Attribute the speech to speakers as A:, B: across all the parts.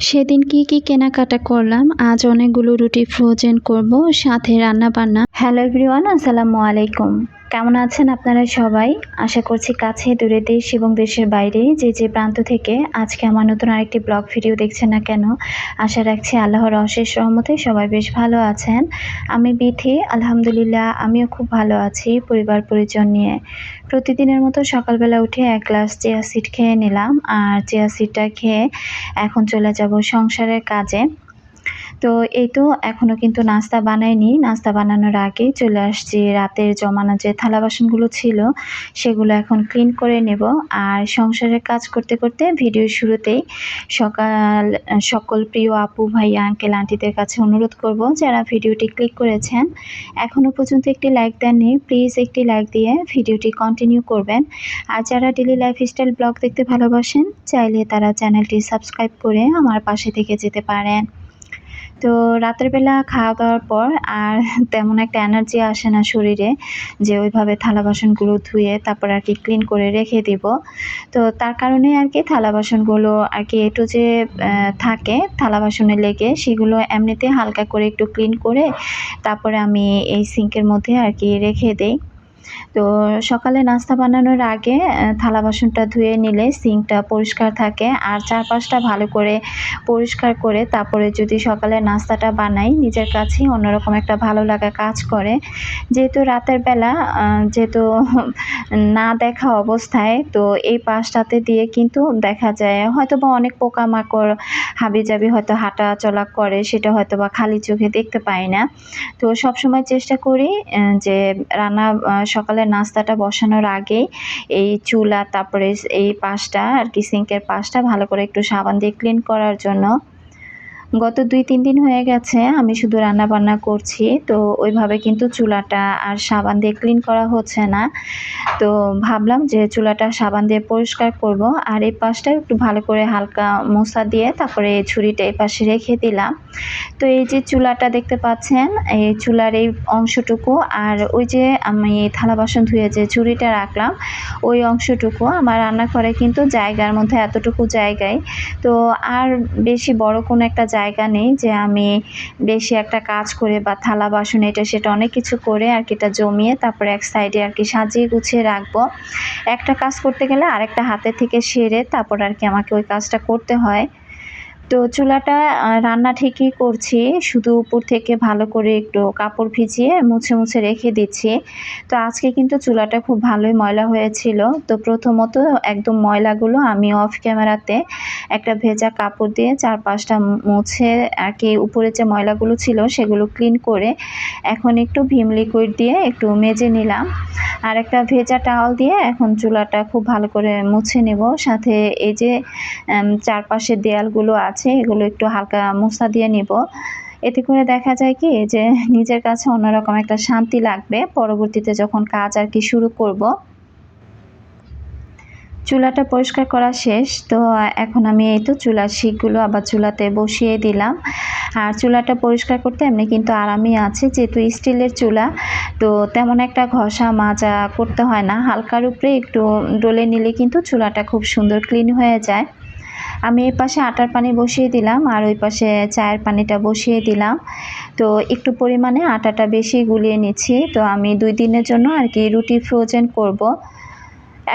A: সেদিন কি কি কেনাকাটা করলাম, আজ অনেকগুলো রুটি ফ্রোজেন করব, সাথে রান্না বান্না হ্যালো এভরিওয়ান আসসালামু আলাইকুম। কেমন আছেন আপনারা সবাই? আশা করছি কাছে, দূরে দেশ এবং দেশের বাইরে, যে যে প্রান্ত থেকে আজকে আমার নতুন আরেকটি ব্লগ ভিডিও দেখছেন না কেন, আশা রাখছি আল্লাহর অশেষ রহমতে সবাই বেশ ভালো আছেন। আমি বিথি, আলহামদুলিল্লাহ, আমিও খুব ভালো আছি পরিবার পরিজন নিয়ে। প্রতিদিনের মতো সকালবেলা উঠে এক গ্লাস চেয়া সিড খেয়ে নিলাম, আর চেয়া সিডটা খেয়ে এখন চলে যাব সংসারের কাজে। তো এই তো এখনও কিন্তু নাস্তা বানাইনি। নাস্তা বানানোর আগে চলে আসছি রাতের জমানো যে থালা বাসনগুলো ছিল, সেগুলো এখন ক্লিন করে নেব। আর সংসারের কাজ করতে করতে ভিডিও শুরুতেই সকাল, সকল প্রিয় আপু ভাই আঙ্কেল আন্টিদের কাছে অনুরোধ করব যারা ভিডিওটি ক্লিক করেছেন এখনও পর্যন্ত একটি লাইক দেননি প্লিজ একটি লাইক দিয়ে ভিডিওটি কন্টিনিউ করবেন। আর যারা ডেলি লাইফস্টাইল ব্লগ দেখতে ভালোবাসেন, চাইলে তারা চ্যানেলটি সাবস্ক্রাইব করে আমার পাশে থেকে যেতে পারেন। তো রাতের বেলা খাওয়া দাওয়ার পর আর তেমন একটা এনার্জি আসে না শরীরে যে ওইভাবে থালা বাসনগুলো ধুয়ে তারপর আর কি ক্লিন করে রেখে দিব। তো তার কারণে আর কি থালা বাসনগুলো আর কি একটু যে থাকে, থালা বাসনে লেগে সেগুলো এমনিতে হালকা করে একটু ক্লিন করে তারপরে আমি এই সিঙ্কের মধ্যে আর কি রেখে দেই। তো সকালে নাস্তা বানানোর আগে থালা বাসনটা ধুয়ে নিলে সিঙ্কটা পরিষ্কার থাকে। আর চারপাশটা ভালো করে পরিষ্কার করে তারপরে যদি সকালে নাস্তাটা বানাই, নিজের কাছেই অন্যরকম একটা ভালো লাগা কাজ করে। যেহেতু রাতের বেলা যেহেতু না দেখা অবস্থায়, তো এই পাশটাতে দিয়ে কিন্তু দেখা যায় হয়তো বা অনেক পোকামাকড় হাবি জাবি হয়তো হাঁটা চলা করে, সেটা হয়তো বা খালি চোখে দেখতে পাই না। তো সবসময় চেষ্টা করি যে রান্না সকালে নাস্তাটা বসানোর আগেই এই চুলা, তারপরে এই পাশটা আর কি সিঙ্কের পাশটা ভালো করে একটু সাবান দিয়ে ক্লিন করার জন্য গত দুই, তিন দিন হয়ে গেছে, আমি শুধু রান্না বান্না করছি। তো ওইভাবে কিন্তু চুলাটা আর সাবান দিয়ে ক্লিন করা হচ্ছে না। তো ভাবলাম যে চুলাটা সাবান দিয়ে পরিষ্কার করব, আর এই পাশটা একটু ভালো করে হালকা মশা দিয়ে তারপরে ছুরিটা এই পাশে রেখে দিলাম। তো এই যে চুলাটা দেখতে পাচ্ছেন, এই চুলার এই অংশটুকু, আর ওই যে আমি থালা বাসন ধুয়ে যে ছুরিটা রাখলাম, ওই অংশটুকু আমার রান্নাঘরে কিন্তু জায়গার মধ্যে এতটুকু জায়গায়। তো আর বেশি বড় কোনো একটা জায়গা নেই যে আমি বেশি একটা কাজ করে বা থালা বাসন এটা সেটা অনেক কিছু করে আর কি এটা জমিয়ে তারপরে এক সাইডে আর কি সাজিয়ে গুছিয়ে রাখব। একটা কাজ করতে গেলে আরেকটা হাতে থেকে সেরে তারপর আর কি আমাকে ওই কাজটা করতে হয়। তো চুলাটা রান্না ঠিকই করছি। শুধু উপর থেকে ভালো করে একটু কাপড় ভিজিয়ে মুছে মুছে রেখে দিচ্ছি। তো আজকে কিন্তু চুলাটা খুব ভালোই ময়লা হয়েছিল। তো প্রথমত একদম ময়লাগুলো আমি অফ ক্যামেরাতে একটা ভেজা কাপড় দিয়ে চার পাঁচটা মুছে আর কি উপরে যে ময়লাগুলো ছিল সেগুলো ক্লিন করে এখন একটু ভীম লিকুইড দিয়ে একটু মেজে নিলাম। আর একটা ভেজা টাওয়াল দিয়ে এখন চুলাটা খুব ভালো করে মুছে নেব। সাথে এই যে চারপাশের দেয়ালগুলো আছে এগুলো একটু হালকা মোছা দিয়ে নিব। এতে করে দেখা যায় কি, যে নিজের কাছে অন্যরকম একটা শান্তি লাগবে। পরবর্তীতে যখন কাজ আর কি শুরু করব, চুলাটা পরিষ্কার করা শেষ। তো এখন আমি এই তো চুলার শিকগুলো আবার চুলাতে বসিয়ে দিলাম। আর চুলাটা পরিষ্কার করতে এমনি কিন্তু আরামই আছে, যেহেতু স্টিলের চুলা। তো তেমন একটা ঘষা মাজা করতে হয় না। হালকার উপরে একটু ডলে নিলে কিন্তু চুলাটা খুব সুন্দর ক্লিন হয়ে যায়। আমি এই পাশে আটার পানি বসিয়ে দিলাম আর ওই পাশে চায়ের পানিটা বসিয়ে দিলাম। তো একটু পরিমাণে আটাটা বেশি গুলিয়ে নিচ্ছি। তো আমি দুই দিনের জন্য আর কি রুটি ফ্রোজেন করব।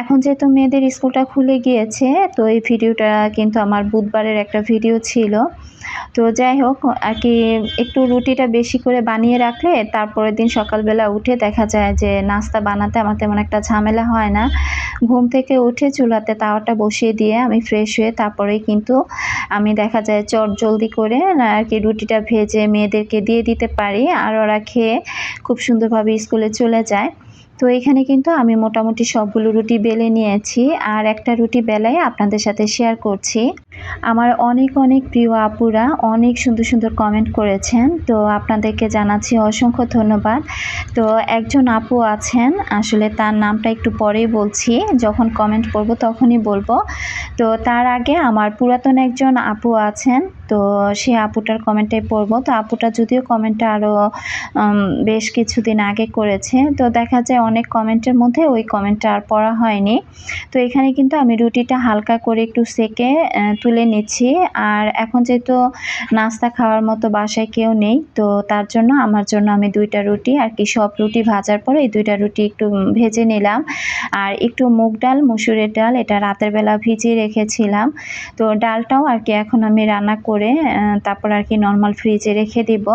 A: এখন যেহেতু মেয়েদের স্কুলটা খুলে গিয়েছে, তো এই ভিডিওটা কিন্তু আমার বুধবারের একটা ভিডিও ছিল। তো যাই হোক, আর কি একটু রুটিটা বেশি করে বানিয়ে রাখলে তারপরের দিন সকালবেলা উঠে দেখা যায় যে নাস্তা বানাতে আমার তেমন একটা ঝামেলা হয় না। ঘুম থেকে উঠে চুলাতে তাওয়াটা বসিয়ে দিয়ে আমি ফ্রেশ হয়ে তারপরেই কিন্তু আমি দেখা যায় চট জলদি করে আর কি রুটিটা ভেজে মেয়েদেরকে দিয়ে দিতে পারি আর ওরা খেয়ে খুব সুন্দরভাবে স্কুলে চলে যায়। তো এখানে কিন্তু আমি মোটামুটি সবগুলো রুটি বেলে নিয়েছি আর একটা রুটি বেলায় আপনাদের সাথে শেয়ার করছি। আমার অনেক অনেক প্রিয় আপুরা অনেক সুন্দর সুন্দর কমেন্ট করেছেন। তো আপনাদেরকে জানাচ্ছি অসংখ্য ধন্যবাদ। তো একজন আপু আছেন, আসলে তার নামটা একটু পরেই বলছি। যখন কমেন্ট করব তখনই বলব। তো তার আগে আমার পুরাতন একজন আপু আছেন, তো সে আপুটার কমেন্টে পড়ব। তো আপুটা যদিও কমেন্টটা আরও বেশ কিছুদিন আগে করেছে। তো দেখা যায় অনেক কমেন্টের মধ্যে ওই কমেন্টটা আর পড়া হয়নি। তো এখানে কিন্তু আমি রুটিটা হালকা করে একটু সেকে তুলে নিচ্ছি। আর এখন যেহেতু নাস্তা খাওয়ার মতো বাসায় কেউ নেই, তো তার জন্য, আমার জন্য আমি দুইটা রুটি আর কি সব রুটি ভাজার পরে এই দুইটা রুটি একটু ভেজে নিলাম। আর একটু মুগ ডাল, মুসুরের ডাল, এটা রাতের বেলা ভিজিয়ে রেখেছিলাম। তো ডালটাও আর কি এখন আমি রান্না করে তারপর আর কি নর্মাল ফ্রিজে রেখে দিব।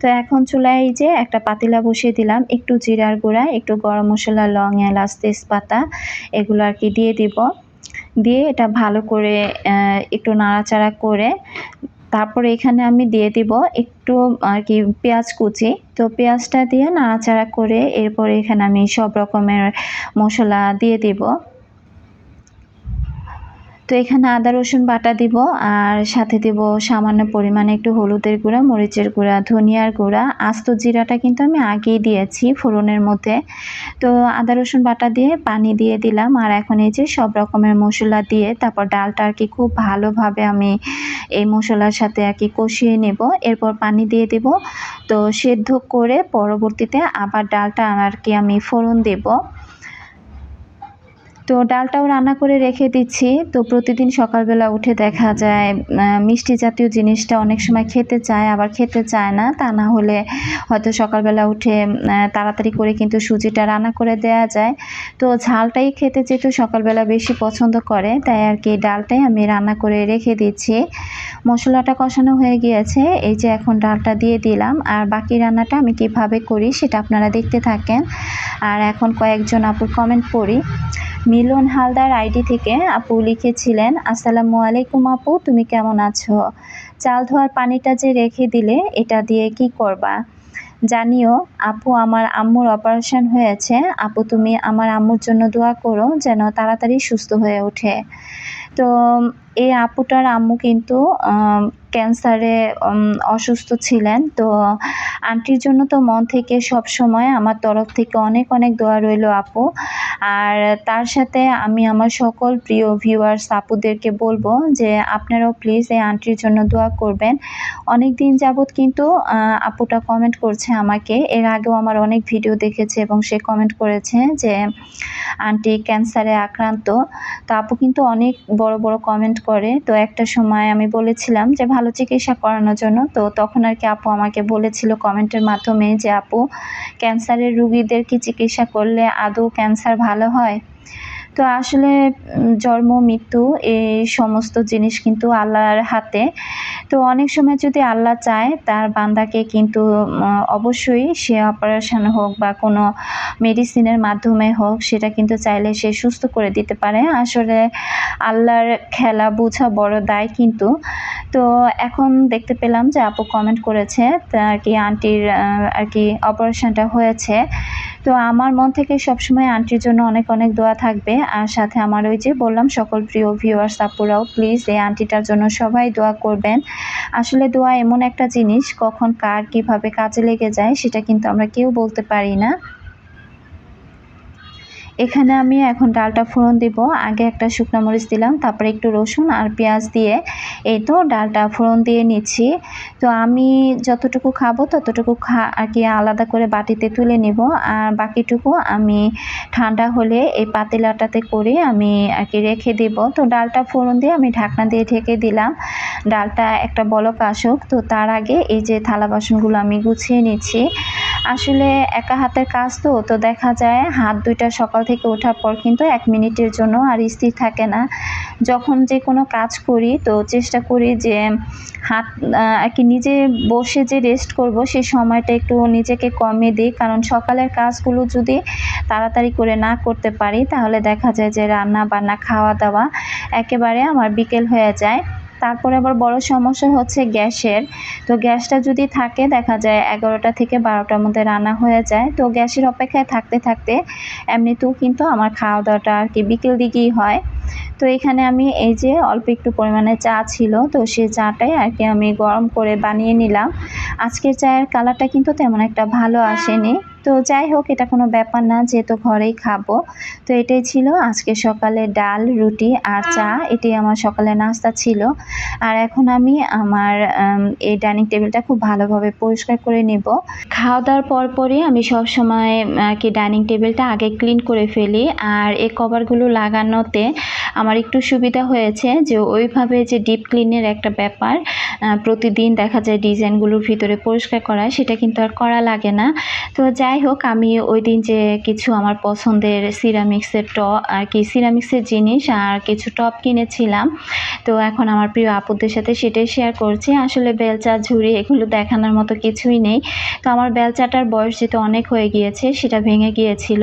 A: তো এখন চুলায় যে একটা পাতিলা বসিয়ে দিলাম, একটু জিরার গুঁড়া, একটু গরম মশলা, লং এলাচ, তেজপাতা, এগুলো আর কি দিয়ে দিব। দিয়ে এটা ভালো করে একটু নাড়াচাড়া করে তারপরে এখানে আমি দিয়ে দিব একটু আর কি পেঁয়াজ কুচি। তো পেঁয়াজটা দিয়ে নাড়াচাড়া করে এরপর এখানে আমি সব রকমের মশলা দিয়ে দিব। তো এখানে আদা, রসুন বাটা দিব আর সাথে দিব সামান্য পরিমাণে একটু হলুদের গুঁড়া, মরিচের গুঁড়া, ধনিয়ার গুঁড়া। আস্ত জিরাটা কিন্তু আমি আগেই দিয়েছি ফোড়নের মধ্যে। তো আদা, রসুন বাটা দিয়ে পানি দিয়ে দিলাম আর এখন এই যে সব রকমের মশলা দিয়ে তারপর ডালটা আর কি খুব ভালোভাবে আমি এই মশলার সাথে আর কি কষিয়ে নেব। এরপর পানি দিয়ে দেব। তো সেদ্ধ করে পরবর্তীতে আবার ডালটা আর কি আমি ফোড়ন দেব। তো ডালটাও রান্না করে রেখে দিচ্ছি। তো প্রতিদিন সকালবেলা উঠে দেখা যায় মিষ্টি জাতীয় জিনিসটা অনেক সময় খেতে চায়, আবার খেতে চায় না। তা না হলে হয়তো সকালবেলা উঠে তাড়াতাড়ি করে কিন্তু সুজিটা রান্না করে দেয়া যায়। তো ঝালটাই খেতে যেহেতু সকালবেলা বেশি পছন্দ করে, তাই আর কি ডালটাই আমি রান্না করে রেখে দিচ্ছি। মশলাটা কষানো হয়ে গিয়েছে, এই যে এখন ডালটা দিয়ে দিলাম। আর বাকি রান্নাটা আমি কীভাবে করি সেটা আপনারা দেখতে থাকেন। আর এখন কয়েকজন আপুর কমেন্ট পড়ি। মিলন হালদার আইডি থেকে আপু লিখেছিলেন, আসসালামু আলাইকুম আপু, তুমি কেমন আছো? চাল ধোয়ার পানিটা যে রেখে দিলে, এটা দিয়ে কি করবা? জানিও, আপু আমার আম্মুর অপারেশন হয়েছে। আপু, তুমি আমার আম্মুর জন্য দোয়া করো যেন তাড়াতাড়ি সুস্থ হয়ে ওঠে। তো, এই আপুটার আম্মু কিন্তু ক্যান্সারে অসুস্থ ছিলেন। তো আন্টির জন্য তো মন থেকে সব সময় আমার তরফ থেকে অনেক অনেক দোয়া রইল আপু। আর তার সাথে আমি আমার সকল প্রিয় ভিউয়ার্স আপুদেরকে বলব যে আপনারাও প্লিজ এই আন্টির জন্য দোয়া করবেন। অনেক দিন যাবৎ কিন্তু আপুটা কমেন্ট করছে আমাকে। এর আগেও আমার অনেক ভিডিও দেখেছে এবং সে কমেন্ট করেছে যে আন্টি ক্যান্সারে আক্রান্ত। তো আপু কিন্তু অনেক বড় বড় কমেন্ট করে। তো একটা সময় আমি বলেছিলাম যে ভালো চিকিৎসা করানোর জন্য। তো তখন আর কি আপু আমাকে বলেছিল কমেন্টের মাধ্যমে যে, আপু ক্যান্সারের রুগীদের কি চিকিৎসা করলে আদৌ ক্যান্সার ভালো হয়? তো আসলে জন্ম, মৃত্যু এই সমস্ত জিনিস কিন্তু আল্লাহর হাতে। তো অনেক সময় যদি আল্লাহ চায়, তার বান্দাকে কিন্তু অবশ্যই সে অপারেশন হোক বা কোনো মেডিসিনের মাধ্যমে হোক, সেটা কিন্তু চাইলে সে সুস্থ করে দিতে পারে। আসলে আল্লাহর খেলা বোঝা বড় দায় কিন্তু। তো এখন দেখতে পেলাম যে আপু কমেন্ট করেছে আর কি আন্টির আর কি অপারেশনটা হয়েছে। তো আমার মন থেকে সবসময় আন্টির জন্য অনেক অনেক দোয়া থাকবে। আর সাথে আমার ওই যে বললাম, সকল প্রিয় ভিউয়ার্স আপুরাও প্লিজ এই আন্টিটার জন্য সবাই দোয়া করবেন। আসলে দোয়া এমন একটা জিনিস, কখন কার কীভাবে কাজে লেগে যায়, সেটা কিন্তু আমরা কেউ বলতে পারি না। এখানে আমি এখন ডালটা ফোড়ন দিব। আগে একটা শুকনো মরিচ দিলাম, তারপরে একটু রসুন আর পেঁয়াজ দিয়ে এই তো ডালটা ফোড়ন দিয়ে নিচ্ছি। তো আমি যতটুকু খাব ততটুকু খা, আর কি আলাদা করে বাটিতে তুলে নিব। আর বাকিটুকু আমি ঠান্ডা হলে এই পাতিলাটাতে করে আমি আর কি রেখে দিব। তো ডালটা ফোড়ন দিয়ে আমি ঢাকনা দিয়ে ঢেকে দিলাম। ডালটা একটা বলক আসুক। তো তার আগে এই যে থালা বাসনগুলো আমি গুছিয়ে নিচ্ছি। আসলে একা হাতের কাজ তো তো দেখা যায় হাত দুইটা সকাল থেকে ওঠার পর কিন্তু এক মিনিটের জন্য আর স্থির থাকে না। যখন যে কোনো কাজ করি তো চেষ্টা করি যে হাত আর কি নিজে বসে যে রেস্ট করব সেই সময়টা একটু নিজেকে কমে দিই। কারণ সকালের কাজগুলো যদি তাড়াতাড়ি করে না করতে পারি, তাহলে দেখা যায় যে রান্না বান্না খাওয়া দাওয়া একেবারে আমার বিকেল হয়ে যায়। তারপরে আবার বড় সমস্যা হচ্ছে গ্যাসের। তো গ্যাসটা যদি থাকে, দেখা যায় এগারোটা থেকে বারোটার মধ্যে রান্না হয়ে যায়। তো গ্যাসের অপেক্ষায় থাকতে থাকতে এমনিতেও কিন্তু আমার খাওয়া দাওয়াটা আর কি বিকেল দিকেই হয়। তো এখানে আমি এই যে অল্প একটু পরিমাণে চা ছিল, তো সেই চাটাই আর কি আমি গরম করে বানিয়ে নিলাম। আজকের চায়ের কালারটা কিন্তু তেমন একটা ভালো আসেনি। তো যাই হোক এটা কোনো ব্যাপার না যেহেতু ঘরেই খাব। তো এটাই ছিল আজকে সকালে ডাল রুটি আর চা। এটাই আমার সকালে নাস্তা ছিল। আর এখন আমি আমার এই ডাইনিং টেবিলটা খুব ভালোভাবে পরিষ্কার করে নেব। খাওয়া দাওয়ার পর পরই আমি সব সময় আর কি ডাইনিং টেবিলটা আগে ক্লিন করে ফেলি। আর এই কভারগুলো লাগানোতে আমার একটু সুবিধা হয়েছে যে ওইভাবে যে ডিপ ক্লিনের একটা ব্যাপার প্রতিদিন দেখা যায় ডিজাইনগুলোর ভিতরে পরিষ্কার করা সেটা কিন্তু আর করা লাগে না। তো যাই হোক আমি ওই দিন যে কিছু আমার পছন্দের সিরামিক্সের টপ আর কি সিরামিক্সের জিনিস আর কিছু টপ কিনেছিলাম। তো এখন আমার প্রিয় আপুদের সাথে সেটাই শেয়ার করছি। আসলে বেলচা, ঝুড়ি এগুলো দেখানোর মতো কিছুই নেই। তো আমার বেলচাটার বয়স যেহেতু অনেক হয়ে গিয়েছে, সেটা ভেঙে গিয়েছিল।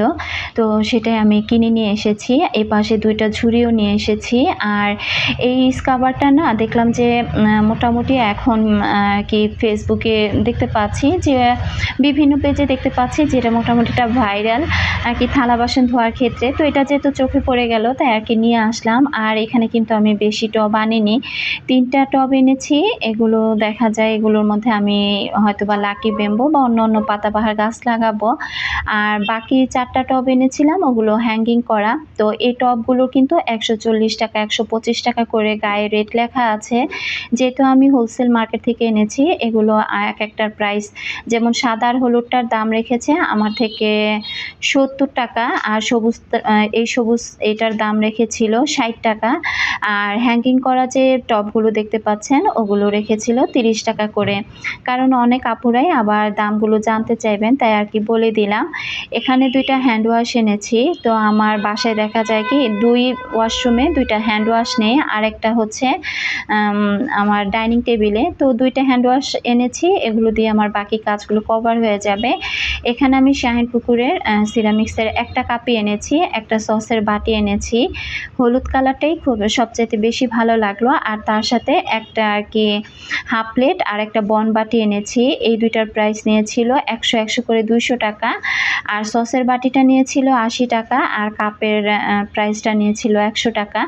A: তো সেটাই আমি কিনে নিয়ে এসেছি। এই পাশে দুইটা ঝুড়িও নিয়ে এসেছি। আর এই স্কাবারটা না, দেখলাম যে মোটামুটি এখন কি ফেসবুকে দেখতে পাচ্ছি যে, বিভিন্ন পেজে দেখতে পাচ্ছি যেটা মোটামুটি একটা ভাইরাল, আর কি থালা বাসন ধোয়ার ক্ষেত্রে। তো এটা যেহেতু চোখে পড়ে গেল, তাই আর কি নিয়ে আসলাম। আর এখানে কিন্তু আমি বেশি টব আনিনি। তিনটা টব এনেছি, এগুলো দেখা যায় এগুলোর মধ্যে আমি হয়তো বা লাকি বেম্বো বা অন্য অন্য পাতাবাহার গাছ লাগাবো। আর বাকি চারটা টব এনেছিলাম, ওগুলো হ্যাঙ্গিং করা। তো এই টবগুলো কিন্তু একশো চল্লিশ টাকা, একশো পঁচিশ টাকা করে গায়ে রেট লেখা আছে। যেহেতু আমি হোলসেল মার্কেট থেকে এনেছি, এগুলো এক একটার প্রাইস যেমন সাদা আর হলুদটার দাম রেখেছে আমার থেকে সত্তর টাকা আর সবুজ এই সবুজ এটার দাম রেখেছিল ষাট টাকা। আর হ্যাঙ্গিং করা যে টপগুলো দেখতে পাচ্ছেন, ওগুলো রেখেছিল তিরিশ টাকা করে। কারণ অনেক আপুরাই আবার দামগুলো জানতে চাইবেন, তাই আর কি বলে দিলাম। এখানে দুইটা হ্যান্ড ওয়াশ এনেছি। তো আমার বাসায় দেখা যায় কি, দুই ওয়াশরুমে দুইটা হ্যান্ড ওয়াশ নেই আর একটা হচ্ছে আমার ডাইনিং টেবিলে তো দুইটা হ্যান্ড ওয়াশ এনেছি, এগুলো দিয়ে আমার বাকি কাজগুলো কভার হয়ে যাবে। এখানে আমি শাহিন পুকুরের সিরামিক্সের একটা কাপি এনেছি, একটা সসের বাটি এনেছি। হলুদ কালারটাই খুব সবচেয়ে বেশি ভালো লাগল। আর তার সাথে একটা আর কি হাফ প্লেট আর একটা বন বাটি এনেছি। এই দুইটার প্রাইস নিয়েছিল একশো একশো করে দুইশো টাকা। আর সসের বাটিটা নিয়েছিল আশি টাকা আর কাপের প্রাইসটা নিয়েছিল একশো টাকা।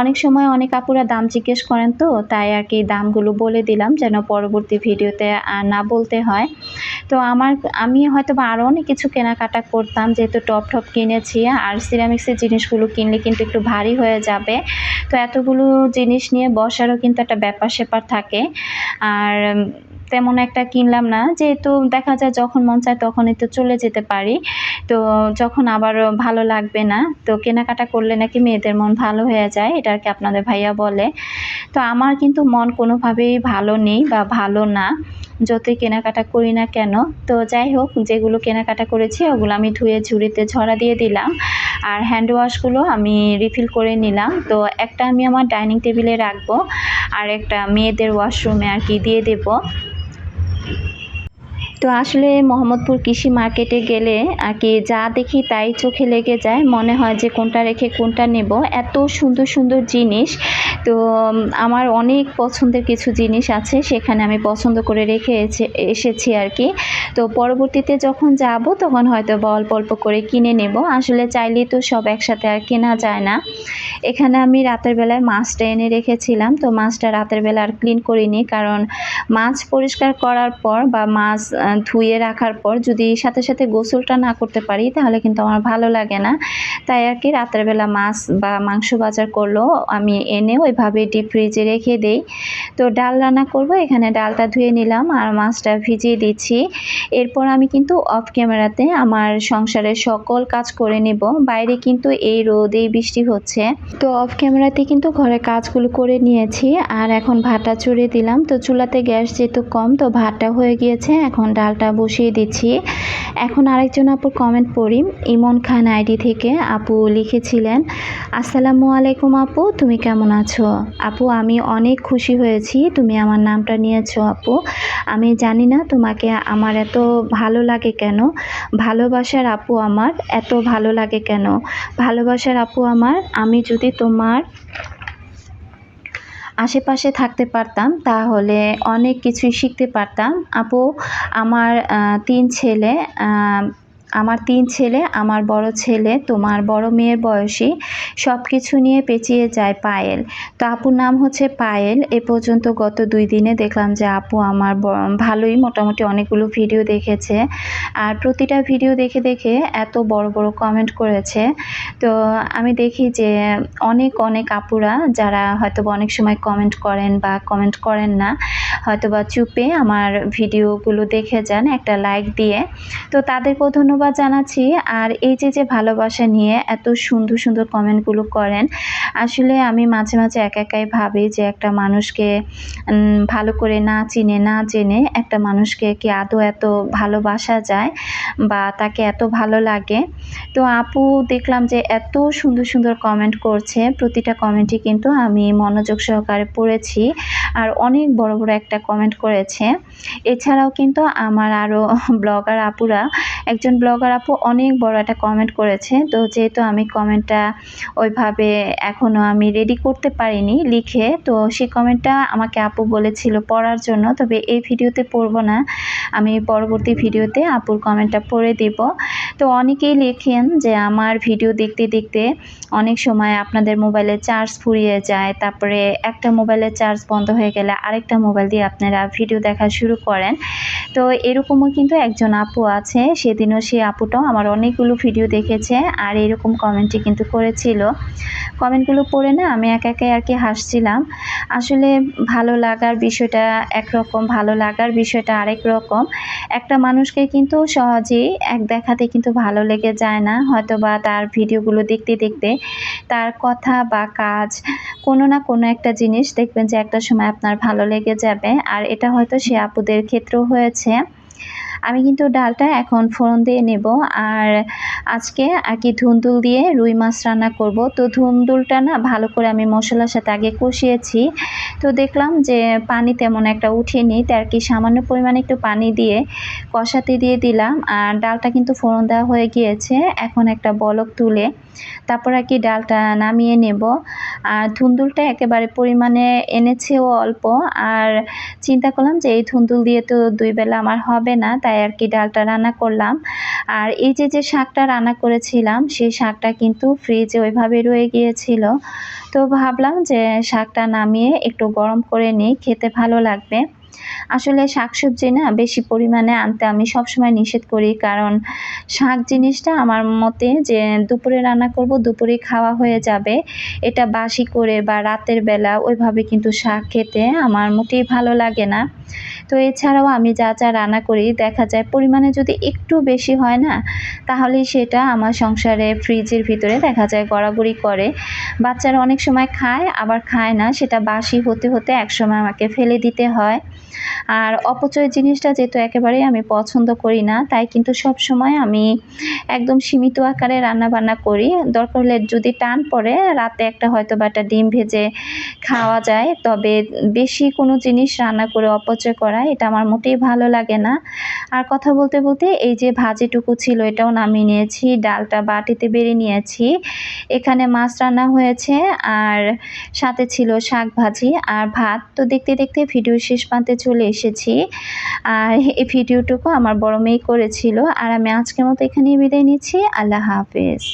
A: অনেক সময় অনেক আপুরা দাম জিজ্ঞেস করেন তো, তাই আর কি দামগুলো বলে দিলাম যেন পরবর্তী ভিডিওতে না বলতে হয়। তো আমার, আমি হয়তো আরও অনেক কিছু কেনাকাটা করতাম, যেহেতু টপ টপ কিনেছি, আর সিরামিক্সের জিনিসগুলো কিনলে কিন্তু একটু ভারী হয়ে যাবে। তো এতগুলো জিনিস নিয়ে বসারও কিন্তু একটা ব্যাপার স্যাপার থাকে। আর তেমন একটা কিনলাম না, যেহেতু দেখা যায় যখন মন চায় তখনই তো চলে যেতে পারি। তো যখন আবার ভালো লাগবে না, তো কেনাকাটা করলে নাকি মেয়েদের মন ভালো হয়ে যায়, এটা আর কি আপনাদের ভাইয়া বলে। তো আমার কিন্তু মন কোনোভাবেই ভালো নেই বা ভালো না। যতই কেনাকাটা করি না কেন, তো যাই হোক, যেগুলো কেনাকাটা করেছি ওগুলো আমি ধুয়ে, ঝুড়িতে ঝরা দিয়ে দিলাম। আর হ্যান্ড ওয়াশগুলো আমি রিফিল করে নিলাম। তো একটা আমি আমার ডাইনিং টেবিলে রাখব, আর একটা মেয়েদের ওয়াশরুমে আর কি দিয়ে দেবো। তো আসলে মোহাম্মদপুর কৃষি মার্কেটে গেলে আর কি যা দেখি তাই চোখে লেগে যায়। মনে হয় যে কোনটা রেখে কোনটা নেব। এত সুন্দর সুন্দর জিনিস। তো আমার অনেক পছন্দের কিছু জিনিস আছে সেখানে আমি পছন্দ করে রেখে এসে- এসেছি আর কি। তো পরবর্তীতে যখন যাব তখন হয়তো বা অল্প অল্প করে কিনে নেব। আসলে চাইলেই তো সব একসাথে আর কেনা যায় না। এখানে আমি রাতের বেলায় মাছটা এনে রেখেছিলাম। তো মাছটা রাতের বেলা আর ক্লিন করিনি কারণ মাছ পরিষ্কার করার পর বা মাছ ধুয়ে রাখার পর যদি সাথে সাথে গোসলটা না করতে পারি তাহলে কিন্তু আমার ভালো লাগে না। তাই আর কি রাতের বেলা মাছ বা মাংস বাজার করলেও আমি এনে ওইভাবে ডিপ ফ্রিজে রেখে দেই। তো ডাল রান্না করব, এখানে ডালটা ধুয়ে নিলাম আর মাছটা ভিজিয়ে দিচ্ছি। এরপর আমি কিন্তু অফ ক্যামেরাতে আমার সংসারের সকল কাজ করে নেব। বাইরে কিন্তু এই রোদ এই বৃষ্টি হচ্ছে। তো অফ ক্যামেরাতে কিন্তু ঘরে কাজগুলো করে নিয়েছি। আর এখন ভাটা চড়িয়ে দিলাম। তো চুলাতে গ্যাস যেহেতু কম, তো ভাতটা হয়ে গিয়েছে। এখন ডালটা বসিয়ে দিচ্ছি। এখন আরেকজন আপুর কমেন্ট পড়ি। ইমন খান আইডি থেকে আপু লিখেছিলেন, আসসালামু আলাইকুম আপু, তুমি কেমন আছো? আপু, আমি অনেক খুশি হয়েছি। তুমি আমার নামটা নিয়েছো আপু। আমি জানি না তোমাকে আমার এত ভালো লাগে কেন? ভালোবাসার আপু আমার এত ভালো লাগে কেন? ভালোবাসার আপু আমার, আমি যদি তোমার আশেপাশে থাকতে পারতাম তাহলে অনেক কিছুই শিখতে পারতাম। আপু আমার তিন ছেলে আমার তিন ছেলে, আমার বড় ছেলে, তোমার বড় মেয়ের বয়সী সব কিছু নিয়ে পেঁচিয়ে যায় পায়েল। তো আপুর নাম হচ্ছে পায়েল। এ পর্যন্ত গত দুই দিনে দেখলাম যে আপু আমার ভালোই মোটামুটি অনেকগুলো ভিডিও দেখেছে। আর প্রতিটা ভিডিও দেখে দেখে এত বড় বড় কমেন্ট করেছে। তো আমি দেখি যে অনেক অনেক আপুরা যারা হয়তো অনেক সময় কমেন্ট করেন বা কমেন্ট করেন না হয়তো বা চুপে আমার ভিডিওগুলো দেখে যান একটা লাইক দিয়ে। তো তাদেরকেও ধন্যবাদ জানাচ্ছি। আর এই যে যে ভালোবাসা নিয়ে এত সুন্দর সুন্দর কমেন্টগুলো করেন, আসলে আমি মাঝে মাঝে একা একাই ভাবি যে একটা মানুষকে ভালো করে না চিনে, না জেনে একটা মানুষকে কি আদৌ এত ভালোবাসা যায় বা তাকে এত ভালো লাগে। তো আপু দেখলাম যে এত সুন্দর সুন্দর কমেন্ট করছে। প্রতিটা কমেন্টই কিন্তু আমি মনোযোগ সহকারে পড়েছি আর অনেক বড় বড় একটা কমেন্ট করেছে। এছাড়াও কিন্তু আমার আরও ব্লগার আপুরা একজন ব্লগার আপু অনেক বড় একটা কমেন্ট করেছে। তো যেহেতু আমি কমেন্টটা ওইভাবে এখনও আমি রেডি করতে পারিনি লিখে, তো সেই কমেন্টটা আমাকে আপু বলেছিল পড়ার জন্য। তবে এই ভিডিওতে পড়ব না। আমি পরবর্তী ভিডিওতে আপুর কমেন্টটা পড়ে দিব। তো অনেকেই লেখেন যে আমার ভিডিও দেখতে দেখতে অনেক সময় আপনাদের মোবাইলে চার্জ ফুরিয়ে যায়। তারপরে একটা মোবাইলের চার্জ বন্ধ হয়ে গেলে আরেকটা মোবাইল দিয়ে আপনারা ভিডিও দেখা শুরু করেন। তো এরকমও কিন্তু একজন আপু আছে সেদিনও সেই আপুটাও আমার অনেকগুলো ভিডিও দেখেছে আর এরকম কমেন্টই কিন্তু করেছিল। কমেন্টগুলো পড়ে না আমি একা একাই আর কি হাসছিলাম। আসলে ভালো লাগার বিষয়টা একরকম, ভালো লাগার বিষয়টা আরেক রকম। একটা মানুষকে কিন্তু সহজেই এক দেখাতে কিন্তু ভালো লেগে যায় না। হয়তো বা তার ভিডিওগুলো দেখতে দেখতে তার কথা বা কাজ কোনো না কোনো একটা জিনিস দেখবেন যে একটা সময় আপনার ভালো লেগে যাবে। আর এটা হয়তো সে আপুদের ক্ষেত্রেও হয়েছে। আমি কিন্তু ডালটা এখন ফোড়ন দিয়ে নেব। আর আজকে আর কি ধুন্দুল দিয়ে রুই মাছ রান্না করব। তো ধুন্দুলটা না ভালো করে আমি মশলার সাথে আগে কষিয়েছি। তো দেখলাম যে পানি তেমন একটা উঠেনি, তাই আর কি সামান্য পরিমাণে একটু পানি দিয়ে কষাতে দিয়ে দিলাম। আর ডালটা কিন্তু ফোড়ন দেওয়া হয়ে গিয়েছে, এখন একটা বলক তুলে তারপর আর কি ডালটা নামিয়ে নেব। আর ধুন্দুলটা একেবারে পরিমাণে এনেছেও অল্প। আর চিন্তা করলাম যে এই ধুন্দুল দিয়ে তো দুই বেলা আমার হবে না তাই আর কি ডালটা রান্না করলাম। আর এই যে যে শাকটা রান্না করেছিলাম, সেই শাকটা কিন্তু ফ্রিজে ওইভাবে রয়ে গিয়েছিল। তো ভাবলাম যে শাকটা নামিয়ে একটু গরম করে নিই, খেতে ভালো লাগবে। আসলে শাকসবজি না বেশি পরিমাণে আনতে আমি সবসময় নিষেধ করি। কারণ শাক জিনিসটা আমার মতে যে দুপুরে রান্না করব দুপুরে খাওয়া হয়ে যাবে। এটা বাসি করে বা রাতের বেলা ওইভাবে কিন্তু শাক খেতে আমার মোটেই ভালো লাগে না। তো এছাড়াও আমি যা যা রান্না করি, দেখা যায় পরিমাণে যদি একটু বেশি হয় না, তাহলে সেটা আমার সংসারে ফ্রিজের ভিতরে দেখা যায় গড়াগড়ি করে। বাচ্চারা অনেক সময় খায়, আবার খায় না। সেটা বাসি হতে হতে একসময় আমাকে ফেলে দিতে হয়। আর অপচয় জিনিসটা যেহেতু একেবারেই আমি পছন্দ করি না, তাই কিন্তু সব সময় আমি একদম সীমিত আকারে রান্না বান্না করি। দরকার হলে যদি টান পড়ে, রাতে একটা হয়তো বা একটা ডিম ভেজে খাওয়া যায়, তবে বেশি কোনো জিনিস রান্না করে অপচয় করা, এটা আমার মোটেই ভালো লাগে না। আর কথা বলতে বলতে এই যে ভাজিটুকু ছিল, এটাও নামিয়ে নিয়েছি, ডালটা বাটিতে বেড়ে নিয়েছি। এখানে মাছ রান্না হয়েছে, আর সাথে ছিল শাক ভাজি, আর ভাত। তো দেখতে দেখতে ভিডিও শেষ প্রান্তে চলে এসেছি। আর এই ভিডিওটুকু আমার বড় মেয়ে করেছিল। আর আমি আজকের মতো এখানেই বিদায় নিচ্ছি। আল্লাহ হাফেজ।